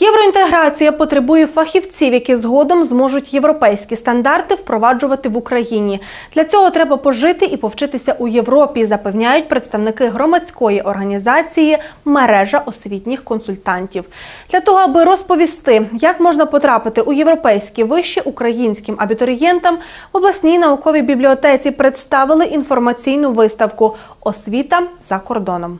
Євроінтеграція потребує фахівців, які згодом зможуть європейські стандарти впроваджувати в Україні. Для цього треба пожити і повчитися у Європі, запевняють представники громадської організації мережа освітніх консультантів. Для того, аби розповісти, як можна потрапити у європейські виші українським абітурієнтам, в обласній науковій бібліотеці представили інформаційну виставку Освіта за кордоном.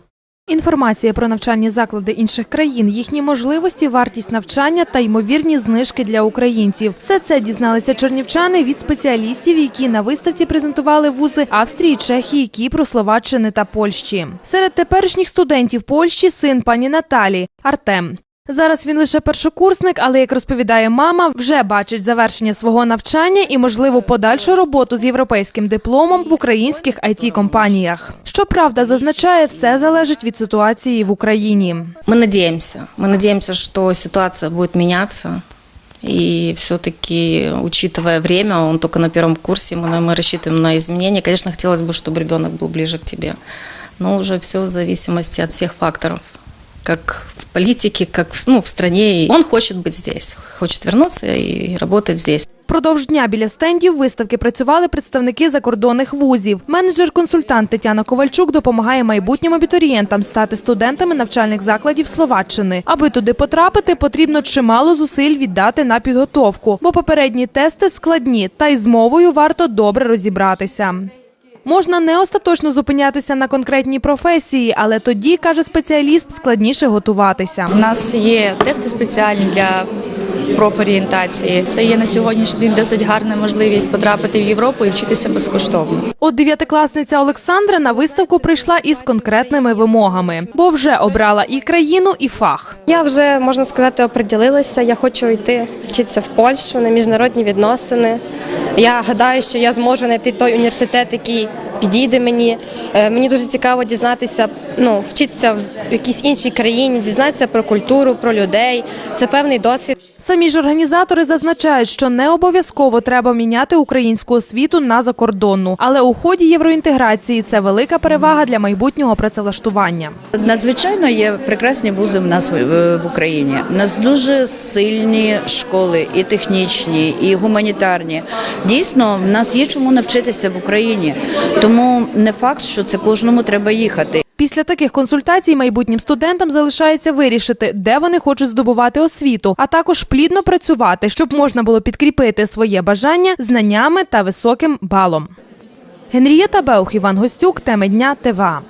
Інформація про навчальні заклади інших країн, їхні можливості, вартість навчання та ймовірні знижки для українців. Все це дізналися чернівчани від спеціалістів, які на виставці презентували вузи Австрії, Чехії, Кіпру, Словаччини та Польщі. Серед теперішніх студентів Польщі син пані Наталі Артем. Зараз він лише першокурсник, але як розповідає мама, вже бачить завершення свого навчання і можливу подальшу роботу з європейським дипломом в українських it компаніях Щоправда, зазначає, все залежить від ситуації в Україні. Мы надеемся. Мы надеемся, что ситуация будет меняться. И все-таки, учитывая время, он только на первом курсе, мы, мы рассчитываем на изменения. Конечно, хотелось бы, чтобы ребенок был ближе к тебе. Но уже все в зависимости от всех факторов. Как в политике, как ну, в стране. И Он хочет быть здесь, хочет вернуться и работать здесь. Продовж дня біля стендів виставки працювали представники закордонних вузів. Менеджер-консультант Тетяна Ковальчук допомагає майбутнім абітурієнтам стати студентами навчальних закладів Словаччини. Аби туди потрапити, потрібно чимало зусиль віддати на підготовку, бо попередні тести складні, та й з мовою варто добре розібратися. Можна не остаточно зупинятися на конкретній професії, але тоді, каже спеціаліст, складніше готуватися. У нас є тести спеціальні для профорієнтації. Це є на сьогоднішній день досить гарна можливість потрапити в Європу і вчитися безкоштовно. От дев'ятикласниця Олександра на виставку прийшла із конкретними вимогами, бо вже обрала і країну, і фах. Я вже можна сказати оприділилася. Я хочу йти вчитися в Польщу на міжнародні відносини. Я гадаю, що я зможу знайти той університет, який підійде мені. Е, Мені дуже цікаво дізнатися, ну вчитися в якійсь іншій країні, дізнатися про культуру, про людей. Це певний досвід. Самі ж організатори зазначають, що не обов'язково треба міняти українську освіту на закордонну, але у ході євроінтеграції це велика перевага для майбутнього працевлаштування. Надзвичайно є прекрасні вузи в нас в Україні. У нас дуже сильні школи, і технічні, і гуманітарні. Дійсно, в нас є чому навчитися в Україні. Тому не факт, що це кожному треба їхати. Після таких консультацій майбутнім студентам залишається вирішити, де вони хочуть здобувати освіту, а також плідно працювати, щоб можна було підкріпити своє бажання знаннями та високим балом. Генрієта Беух, Іван Гостюк, теми дня ТВА.